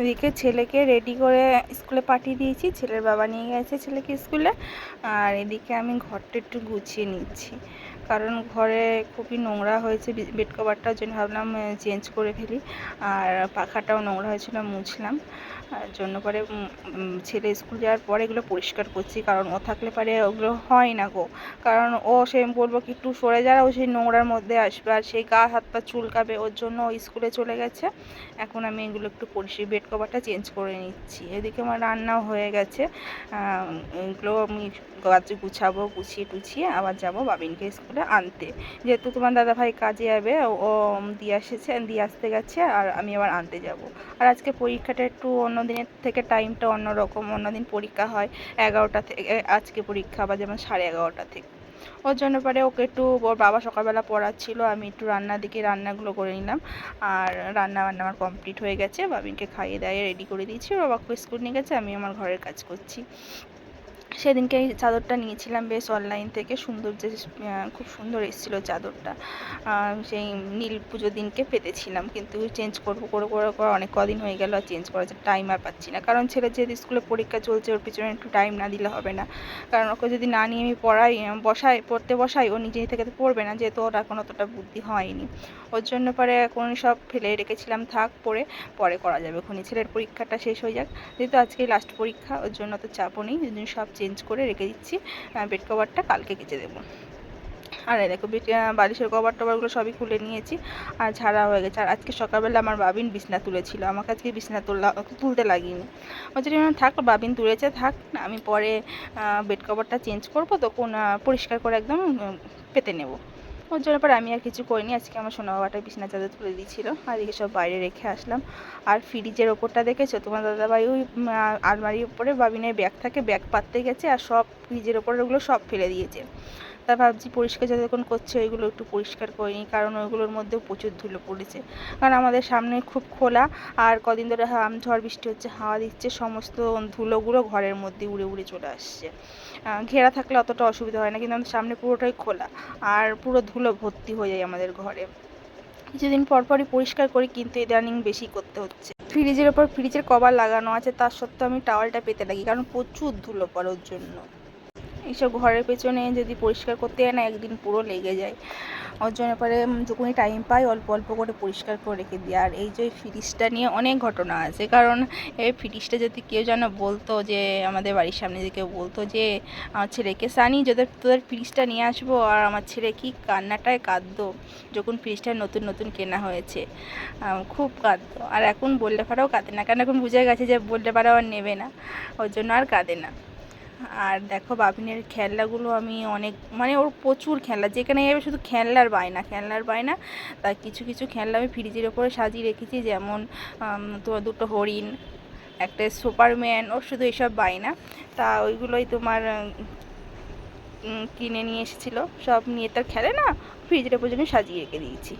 এদিকে ছেলেকে রেডি করে স্কুলে পাঠিয়ে দিয়েছি। ছেলের বাবা নিয়ে গেছে ছেলেকে স্কুলে আর এদিকে আমি ঘরটা একটু গুছিয়ে নিচ্ছি। কারণ ঘরে খুবই নোংরা হয়েছে বেড কভারটার জন্য ভাবলাম চেঞ্জ করে ফেলি। আর পাখাটাও নোংরা হয়েছিল, মুছলাম। আর জন্য পরে ছেলে স্কুল যাওয়ার পরে এগুলো পরিষ্কার করছি, কারণ ও থাকলে পারে ওগুলো হয় না গো। কারণ ও সে বলব কি, একটু সরে যা ও সেই নোংরার মধ্যে আসবে, আর সেই গা, হাত, পা চুলকাবে, ওর জন্য স্কুলে চলে গেছে। এখন আমি এগুলো একটু পরিষ্কার বেড কভারটা চেঞ্জ করে নিচ্ছি। এদিকে আমার রান্নাও হয়ে গেছে। এগুলো আমি গাছ গুছাবো, গুছিয়ে টুছিয়ে আবার যাব বাবিনকে স্কুলে আনতে। যেহেতু তোমার দাদাভাই কাজে যাবে, ও- ও দিয়ে এসেছে দিয়ে আসতে গেছে, আর আমি আবার আনতে যাব। আর আজকে পরীক্ষাটা একটু অন্য দিনের থেকে টাইমটা অন্যরকম অন্যদিন পরীক্ষা হয় এগারোটা থেকে আজকে পরীক্ষা বা যেমন সাড়ে এগারোটা থেকে। ওর জন্য পরে ওকে একটু, ওর বাবা সকালবেলা পড়াচ্ছিল, আমি একটু রান্নার দিকে রান্নাগুলো করে নিলাম। আর রান্না বান্না আমার কমপ্লিট হয়ে গেছে, বাবিনকে খাইয়ে দাইয়ে রেডি করে দিয়েছি, ওর বাবাকে স্কুল নিয়ে গেছে, আমি আমার ঘরের কাজ করছি। সেদিনকে এই চাদরটা নিয়েছিলাম, বেশ অনলাইন থেকে সুন্দর যে খুব সুন্দর এসেছিল চাদরটা। সেই নীল পুজো দিনকে পেতেছিলাম, কিন্তু চেঞ্জ করব করে করে করে অনেক কদিন হয়ে গেল আর চেঞ্জ করার টাইম আর পাচ্ছি না। কারণ ছেলে যেহেতু স্কুলে পরীক্ষা চলছে, ওর পিছনে একটু টাইম না দিলে হবে না। কারণ ওকে যদি না নিয়ে আমি পড়াই বসাই, পড়তে বসাই, ও নিজে থেকে তো পড়বে না, যেহেতু ওর এখন অতটা বুদ্ধি হয়নি। ওর জন্য পরে এখন সব ফেলে রেখেছিলাম, থাক, পরে পরে করা যাবে। ওখানে ছেলের পরীক্ষাটা শেষ হয়ে যাক। যেহেতু আজকে লাস্ট পরীক্ষা, ওর জন্য তো চাপও নেই ওই জন্য সব করে রেখে দিচ্ছি বেড কভারটা কালকে কেচে দেবো। আর এই দেখো বালিশের কভার টভারগুলো সবই খুলে নিয়েছি, আর ঝাড়া হয়ে গেছে। আর আজকে সকালবেলা আমার বাবিন বিছনা তুলেছিল, আমাকে আজকে বিছনা তোলা, তুলতে লাগিনি। আমার থাক, বাবিন তুলেছে, থাক, আমি পরে বেড কভারটা চেঞ্জ করব, তখন পরিষ্কার করে একদম পেতে নেব। ওর জন্য পর আমি আর কিছু করিনি। আজকে আমার সোনা বাবাটা বিছনা চাদর তুলে দিয়েছিল। আর এদিকে সব বাইরে রেখে আসলাম। আর ফ্রিজের ওপরটা দেখেছ? তোমার দাদাভাই ওই আলমারির উপরে বাবিনের ব্যাগ থাকে, ব্যাগ পাততে গেছে আর সব ফ্রিজের ওপরে ওগুলো সব ফেলে দিয়েছে। তা ভাবছি পরিষ্কার যতক্ষণ করছে ওইগুলো একটু পরিষ্কার করে নিই, কারণ ওইগুলোর মধ্যেও প্রচুর ধুলো পড়েছে। কারণ আমাদের সামনে খুব খোলা, আর কদিন ধরে ঝড় বৃষ্টি হচ্ছে, হাওয়া দিচ্ছে, সমস্ত ধুলোগুলো ঘরের মধ্যে উড়ে উড়ে চলে আসছে। ঘেরা থাকলে অতটা অসুবিধা হয় না, কিন্তু আমাদের সামনে পুরোটাই খোলা, আর পুরো ধুলো ভর্তি হয়ে যায় আমাদের ঘরে। কিছুদিন পর পরই পরিষ্কার করি, কিন্তু ইদানিং বেশি করতে হচ্ছে। ফ্রিজের ওপর ফ্রিজের কভার লাগানো আছে, তার সত্ত্বেও আমি টাওয়ালটা পেতে লাগি, কারণ প্রচুর ধুলো পড়ার জন্য। এইসব ঘরের পেছনে যদি পরিষ্কার করতে যায় না, একদিন পুরো লেগে যায়। ওর জন্য পরে যখনই টাইম পাই, অল্প অল্প করে পরিষ্কার করে রেখে দিই। আর এই যে ফ্রিজটা নিয়ে অনেক ঘটনা আছে। কারণ এই ফ্রিজটা যদি কেউ যেন বলতো যে, আমাদের বাড়ির সামনে যে কেউ বলতো যে, আমার ছেলেকে সানি, যদি তোদের ফ্রিজটা নিয়ে আসব, আর আমার ছেলে কি কান্নাটায় কাঁদতো? যখন ফ্রিজটা নতুন নতুন কেনা হয়েছে খুব কাঁদতো। আর এখন বললে পারাও কাঁদে না। কারণ এখন বুঝে গেছে যে, বললে পারাও আর নেবে না। ওর জন্য আর কাঁদে না। আর দেখো বাবিনের খেলনাগুলো আমি অনেক মানে ওর প্রচুর খেলনা, যেখানে যাবে শুধু খেলনার বায়না খেলনার বায়না। তার কিছু কিছু খেলনা আমি ফ্রিজের ওপরে সাজিয়ে রেখেছি, যেমন তোমার দুটো হরিণ, একটা সুপারম্যান, ওর শুধু এইসব বায়না। তা ওইগুলোই তোমার কিনে নিয়ে এসেছিল, সব নিয়ে তার খেলে না ফ্রিজের ওপর জন্য সাজিয়ে রেখে দিয়েছি।